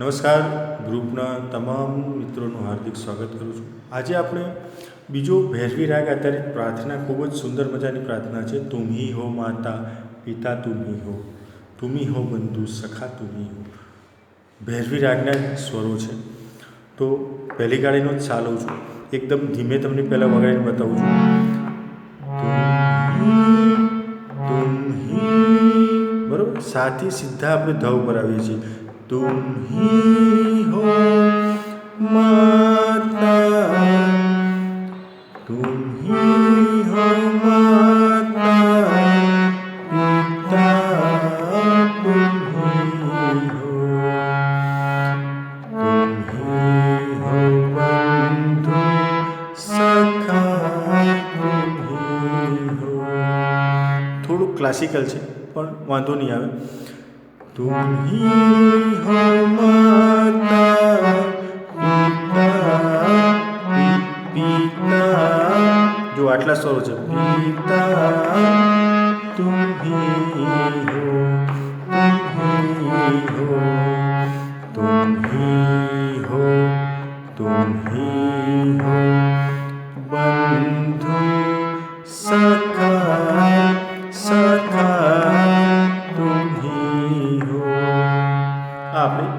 નમસ્કાર, ગ્રુપના તમામ મિત્રોનું હાર્દિક સ્વાગત કરું છું. આજે આપણે બીજો ભૈરવી રાગ આધારિત પ્રાર્થના, ખૂબ જ સુંદર મજાની પ્રાર્થના છે. તુમ્હી હો માતા, પિતા તુમ્હી હો તુમ્હી હો બંધુ, સખા તુમ્હી હો. ભૈરવી રાગના સ્વરો છે. તો પહેલી ગાડીનો જ ચાલુ છું. એકદમ ધીમે તમને પહેલાં વગાડીને બતાવું છું. બરોબર? સાથી સીધા આપણે ધ ઉપર આવીએ છીએ. તુમ હી હો માતા તુમ હી હો માતા પિતા તુમ હી હો तुम ही हो बंधु सखा तुम ही हो થોડું ક્લાસિકલ છે પણ વાંધો નહીં આવે તુમ હી હો માતા પિતા પિ- પિતા જો આટલા સ્વરો છે પિતા તુમ હી હો તુમ હી હો तुम ही हो तुम ही हो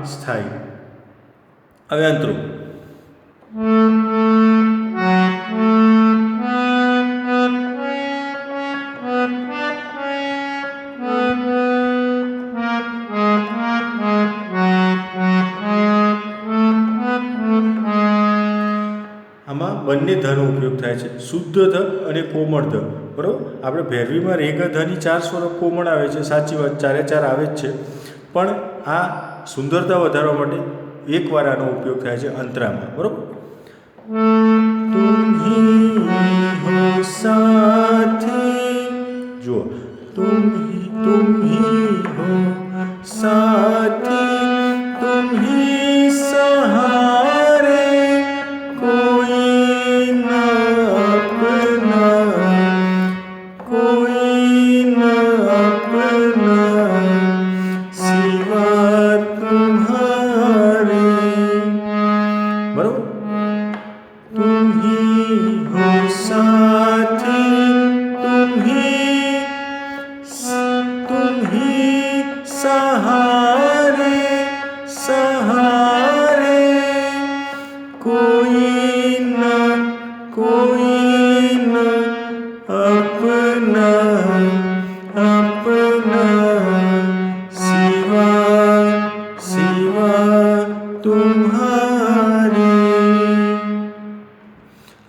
સ્થાયી હવે અંતરું. બંને ધનો ઉપયોગ થાય છે. શુદ્ધ ધ અને કોમળ ધ બરાબર? આપણે ભૈરવીમાં રેગ ધની ચાર સ્વરો કોમળ આવે છે. સાચી વાત, ચારે ચાર આવે જ છે. પણ આ સુંદરતા વધારવા માટે એકવાર આનો ઉપયોગ થાય છે અંતરામાં. બરાબર?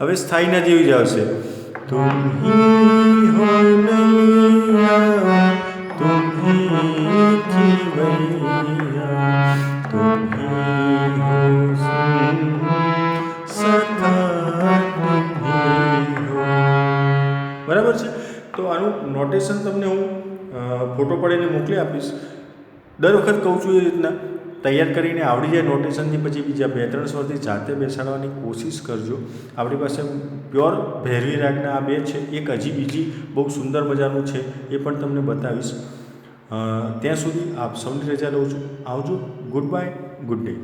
હવે સ્થાયીના જેવી જ આવશે બરાબર છે? તો આનું નોટેશન તમને હું ફોટો પાડીને મોકલી આપીશ. દર વખત કહું છું એ રીતના. તૈયાર કરીને આવડી જાય નોટેશનથી પછી બીજા બે ત્રણ સ્વરથી જાતે બેસાડવાની કોશિશ કરજો. આપણી પાસે પ્યોર ભૈરવી રાગના આ બે છે, એક હજી બીજી બહુ સુંદર મજાનું છે, એ પણ તમને બતાવીશ. ત્યાં સુધી આપ સૌની રજા લઉં છું. આવજો. Good bye good day